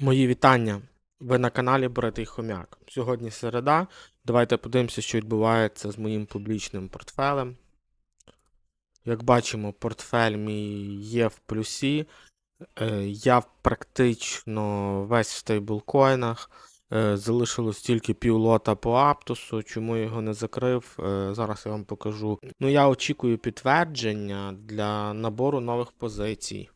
Мої вітання. Ви на каналі Боритий Хомяк. Сьогодні середа. Давайте подивимося, що відбувається з моїм публічним портфелем. Як бачимо, портфель мій є в плюсі. Е, Я практично весь в стейблкоїнах. Е, Залишилось тільки півлота по Аптосу. Чому я його не закрив? е, Зараз я вам покажу. Ну, я очікую підтвердження для набору нових позицій.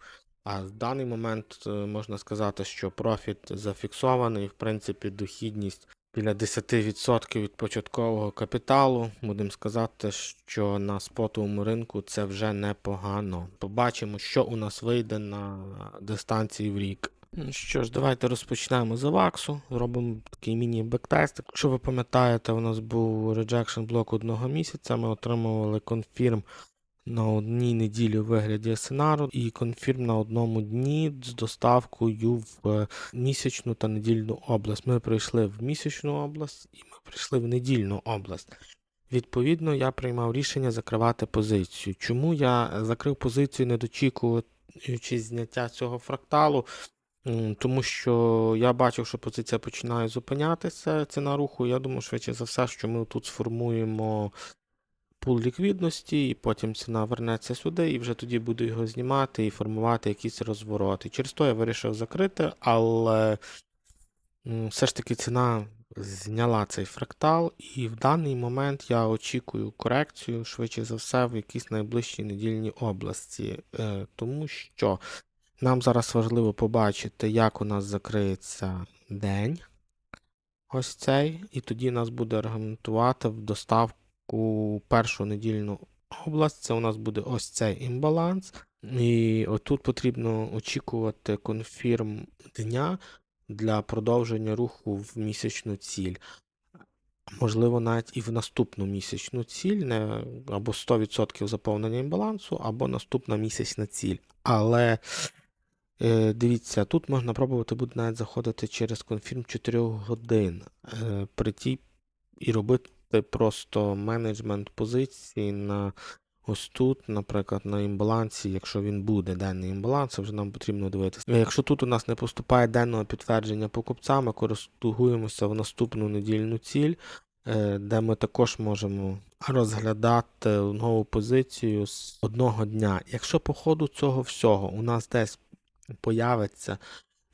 А в даний момент е, можна сказати, що профіт зафіксований, в принципі, дохідність біля 10% від початкового капіталу. Будемо сказати, що на спотовому ринку це вже непогано. Побачимо, що у нас вийде на дистанції в рік. Ну Що ж, давайте розпочнемо з Аваксу. Зробимо такий міні-бектест. Якщо ви пам'ятаєте, у нас був реджекшн блок одного місяця. Ми отримували конфірм на одній неділі у вигляді сценару і конфірм на одному дні з доставкою в е, місячну та недільну область. Ми прийшли в місячну область і ми прийшли в недільну область. Відповідно, я приймав рішення закривати позицію. Чому я закрив позицію, не дочікуючи зняття цього фракталу? Тому що я бачив, що позиція починає зупинятися, ціна руху. Я думаю, швидше за все, що ми тут сформуємо пул ліквідності, і потім ціна вернеться сюди, і вже тоді буду його знімати і формувати якісь розвороти. Через то я вирішив закрити, але все ж таки ціна зняла цей фрактал, і в даний момент я очікую корекцію, швидше за все, в якійсь найближчій недільній області. Е, Тому що нам зараз важливо побачити, як у нас закриється день. Ось цей, і тоді нас буде аргументувати в доставку першу недільну область. Це у нас буде ось цей імбаланс. І отут потрібно очікувати конфірм дня для продовження руху в місячну ціль. Можливо, навіть і в наступну місячну ціль, не або 100% заповнення імбалансу, або наступна місячна ціль. Але Е, Дивіться, тут можна пробувати буде навіть заходити через конфірм 4 годин. Е, При тій і робити просто менеджмент позиції на ось тут, наприклад, на імбалансі, якщо він буде денний імбаланс, це вже нам потрібно дивитися. Е, Якщо тут у нас не поступає денного підтвердження покупця, ми користуємося в наступну недільну ціль, е, де ми також можемо розглядати нову позицію з одного дня. Якщо по ходу цього всього у нас десь появиться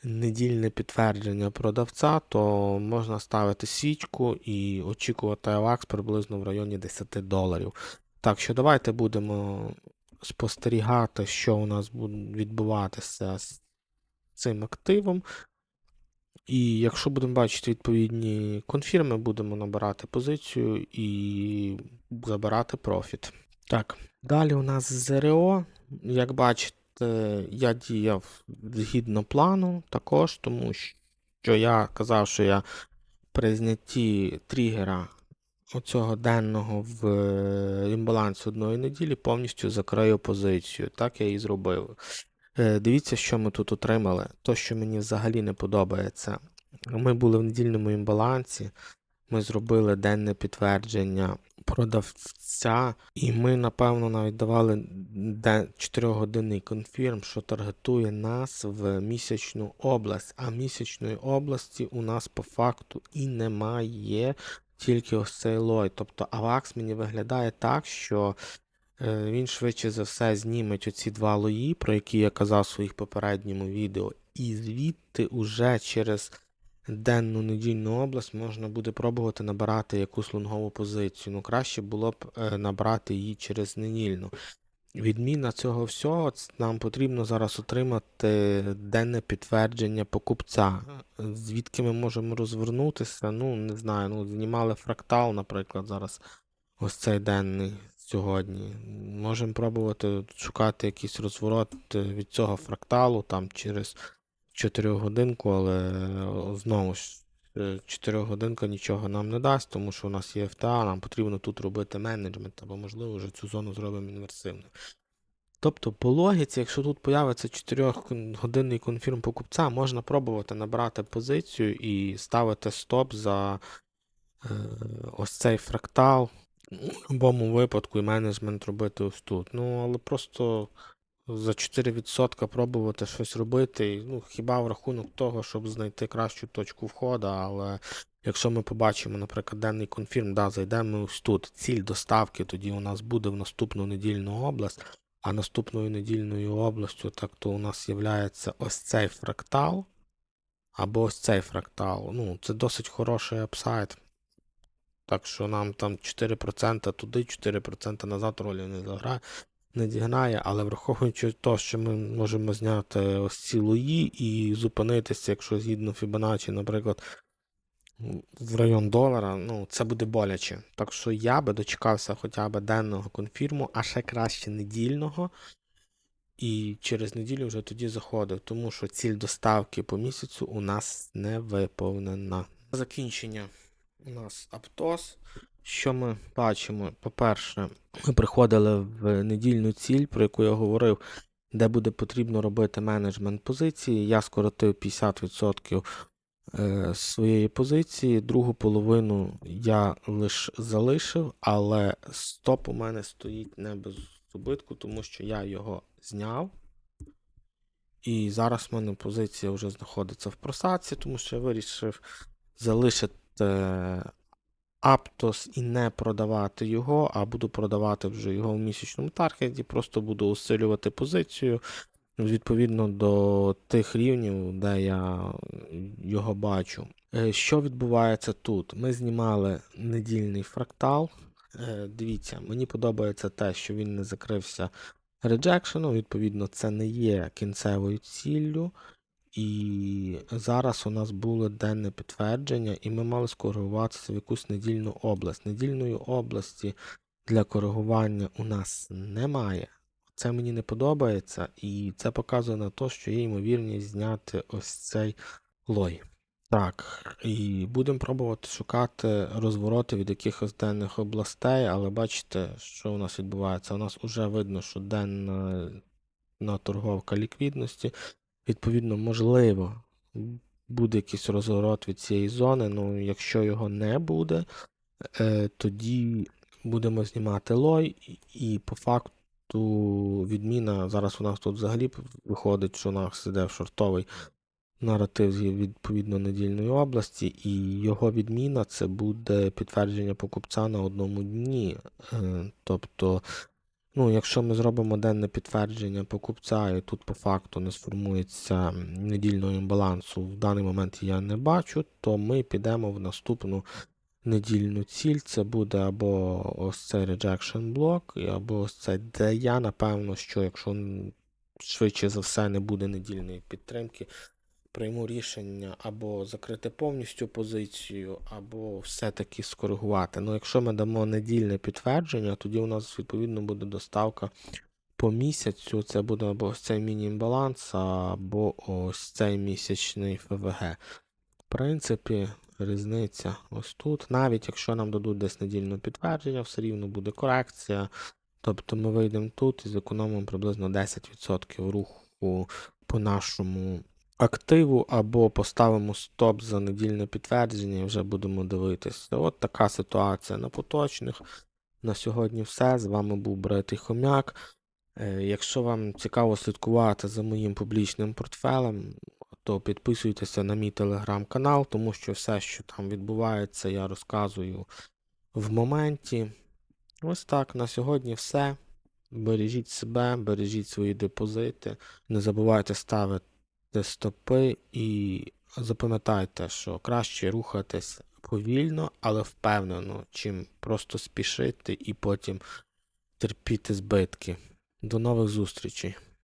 недільне підтвердження продавця, то можна ставити свічку і очікувати авакс приблизно в районі 10 доларів. Так що давайте будемо спостерігати, що у нас буде відбуватися з цим активом. І якщо будемо бачити відповідні конфірми, будемо набирати позицію і забирати профіт. Так, далі у нас ЗРО. Як бачите, я діяв згідно плану також, тому що я казав, що я при знятті тригера оцього денного в е, імбалансі одної неділі повністю закрию позицію. Так я і зробив. Е, Дивіться, що ми тут отримали. То, що мені взагалі не подобається. Ми були в недільному імбалансі, ми зробили денне підтвердження продавця, і ми, напевно, навіть давали 4-годинний конфірм, що таргетує нас в місячну область. А місячної області у нас по факту і немає, тільки ось цей лой. Тобто Авакс мені виглядає так, що е, він швидше за все зніметь оці два лої, про які я казав в своїх попередньому відео, і звідти уже через денну недільну область можна буде пробувати набирати якусь лонгову позицію. Ну, краще було б е, набрати її через недільну. Відміна цього всього, нам потрібно зараз отримати денне підтвердження покупця. Звідки ми можемо розвернутися? Ну, не знаю, ну, знімали фрактал, наприклад, зараз ось цей денний сьогодні. Можемо пробувати шукати якийсь розворот е, від цього фракталу там через 4 годинку, але е, знову ж 4 годинка нічого нам не дасть, тому що у нас є FTA, нам потрібно тут робити менеджмент, або, можливо, вже цю зону зробимо інверсивною. Тобто, по логіці, якщо тут появиться 4-годинний конфірм покупця, можна пробувати набрати позицію і ставити стоп за е, ось цей фрактал. У будь-якому випадку і менеджмент робити ось тут. Ну, але просто за 4% пробувати щось робити. Ну, хіба в рахунок того, щоб знайти кращу точку входу, але якщо ми побачимо, наприклад, денний конфірм, да, зайдемо ось тут, ціль доставки, тоді у нас буде в наступну недільну область, а наступною недільною областю, так то у нас є ось цей фрактал, або ось цей фрактал. Ну, це досить хороший апсайд. Так що нам там 4% туди, 4% назад ролі не заграє, не зіграє, але враховуючи те, що ми можемо зняти ось ці лої і зупинитися, якщо згідно Fibonacci, наприклад, в район долара, ну, це буде боляче. Так що я би дочекався хоча б денного конфірму, а ще краще недільного. І через неділю вже тоді заходив, тому що ціль доставки по місяцю у нас не виповнена. Закінчення у нас Аптос. Що ми бачимо? По-перше, ми приходили в недільну ціль, про яку я говорив, де буде потрібно робити менеджмент позиції. Я скоротив 50% е, своєї позиції, другу половину я лише залишив, але стоп у мене стоїть не без убитку, тому що я його зняв. І зараз в мене позиція вже знаходиться в просадці, тому що я вирішив залишити Аптос і не продавати його, а буду продавати вже його в місячному таргеті, просто буду усилювати позицію відповідно до тих рівнів, де я його бачу. Е, Що відбувається тут? Ми знімали недільний фрактал. Е, Дивіться, мені подобається те, що він не закрився реджекшеном, відповідно, це не є кінцевою ціллю. І зараз у нас було денне підтвердження, і ми мали скоригуватися в якусь недільну область. Недільної області для коригування у нас немає. Це мені не подобається, і це показує на те, що є ймовірність зняти ось цей лой. Так, і будемо пробувати шукати розвороти від якихось денних областей, але бачите, що у нас відбувається. У нас вже видно, що денна торговка ліквідності. Відповідно, можливо, буде якийсь розворот від цієї зони. Ну, якщо його не буде, е, тоді будемо знімати лой, і, по факту відміна. Зараз у нас тут взагалі виходить, що у нас іде в шортовий наратив з відповідно недільної області, і його відміна це буде підтвердження покупця на одному дні. Е, тобто, ну, якщо ми зробимо денне підтвердження покупця, і тут по факту не сформується недільного імбалансу, в даний момент я не бачу, то ми підемо в наступну недільну ціль. Це буде або ось цей rejection блок, або ось цей, де я, напевно, що якщо швидше за все не буде недільної підтримки, прийму рішення або закрити повністю позицію, або все-таки скоригувати. Ну, якщо ми дамо недільне підтвердження, тоді у нас відповідно буде доставка по місяцю. Це буде або ось цей міні-баланс, або ось цей місячний ФВГ. В принципі, різниця ось тут. Навіть якщо нам дадуть десь недільне підтвердження, все рівно буде корекція. Тобто ми вийдемо тут і зекономимо приблизно 10% руху по нашому активу, або поставимо стоп за недільне підтвердження і вже будемо дивитися. От така ситуація на поточних. На сьогодні все. З вами був Братий Хомяк. Е, Якщо вам цікаво слідкувати за моїм публічним портфелем, то підписуйтеся на мій телеграм-канал, тому що все, що там відбувається, я розказую в моменті. Ось так, на сьогодні все. Бережіть себе, бережіть свої депозити. Не забувайте ставити стопи і запам'ятайте, що краще рухатись повільно, але впевнено, чим просто спішити і потім терпіти збитки. До нових зустрічей!